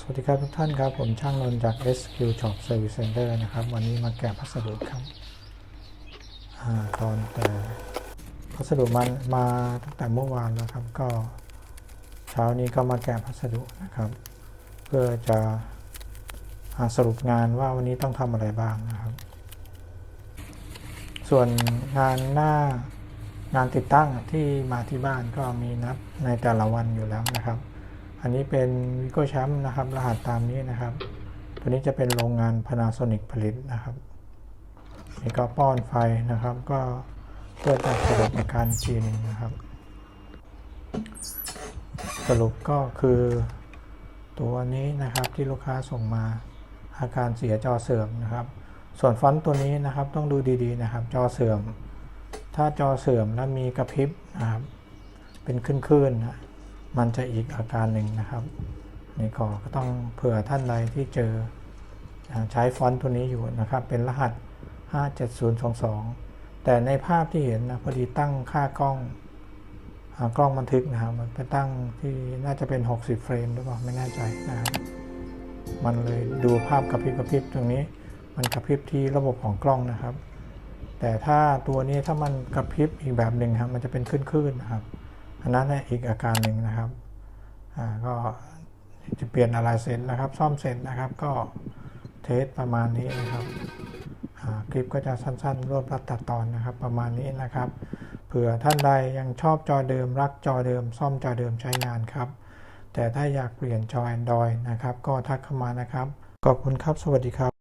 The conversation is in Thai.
สวัสดีครับทุกท่านครับ ผมช่างนนท์จาก SQ Shop Service Center นะครับ วันนี้มาแกะพัสดุครับอตอนแต่พัสดุมันมาตั้งแต่เมื่อวานแล้วครับ ก็เช้านี้ก็มาแกะพัสดุนะครับ เพื่อจะสรุปงานว่าวันนี้ต้องทำอะไรบ้างนะครับ ส่วนงานหน้างานติดตั้งที่มาที่บ้านก็มีนัดในแต่ละวันอยู่แล้วนะครับ อันนี้เป็นวิโก้แชมป์นะครับ รหัสตามนี้นะครับ ตัวนี้จะเป็นโรงงาน Panasonic ผลิตนะครับนี่ก็ป้อนไฟนะครับ ก็เพื่อจะสรุปอาการอีกทีหนึงนะครับ สรุปก็คือตัวนี้นะครับที่ลูกค้าส่งมาอาการเสียจอเสื่อมนะครับ ส่วนฟอนต์ตัวนี้นะครับต้องดูดีๆนะครับ จอเสื่อม ถ้าจอเสื่อมแล้วมีกระพริบนะครับ เป็นคลื่นๆนะ มันจะอีกอาการหนึ่งนะครับนี่ก็ก็ต้องเผื่อท่านใดที่เจอใช้ฟอนต์ตัวนี้อยู่นะครับ เป็นรหัส 57022 แต่ในภาพที่เห็นนะพอดีตั้งค่ากล้องอกล้องบันทึกนะครับ มันไปตั้งที่น่าจะเป็น 60 เฟรมหรือเปล่าไม่แน่ใจนะครับมันเลยดูภาพกระพริบกระพริบตรงนี้ มันกระพริบที่ระบบของกล้องนะครับ แต่ถ้าตัวนี้ถ้ามันกระพริบอีกแบบหนึ่งครับมันจะเป็นคลื่นๆนะครับ อันนั้นอีกอาการหนึ่งนะครับก็จะเปลี่ยนอะไรเสร็จนะครับ ซ่อมเสร็จนะครับก็เทสประมาณนี้นะครับคลิปก็จะสั้นๆ รวบรัดตัดตอนนะครับ ประมาณนี้นะครับ เผื่อท่านใดยังชอบจอเดิมรักจอเดิม ซ่อมจอเดิมใช้งานครับ แต่ถ้าอยากเปลี่ยนจอ Android นะครับ ก็ทักเข้ามานะครับ ขอบคุณครับ สวัสดีครับ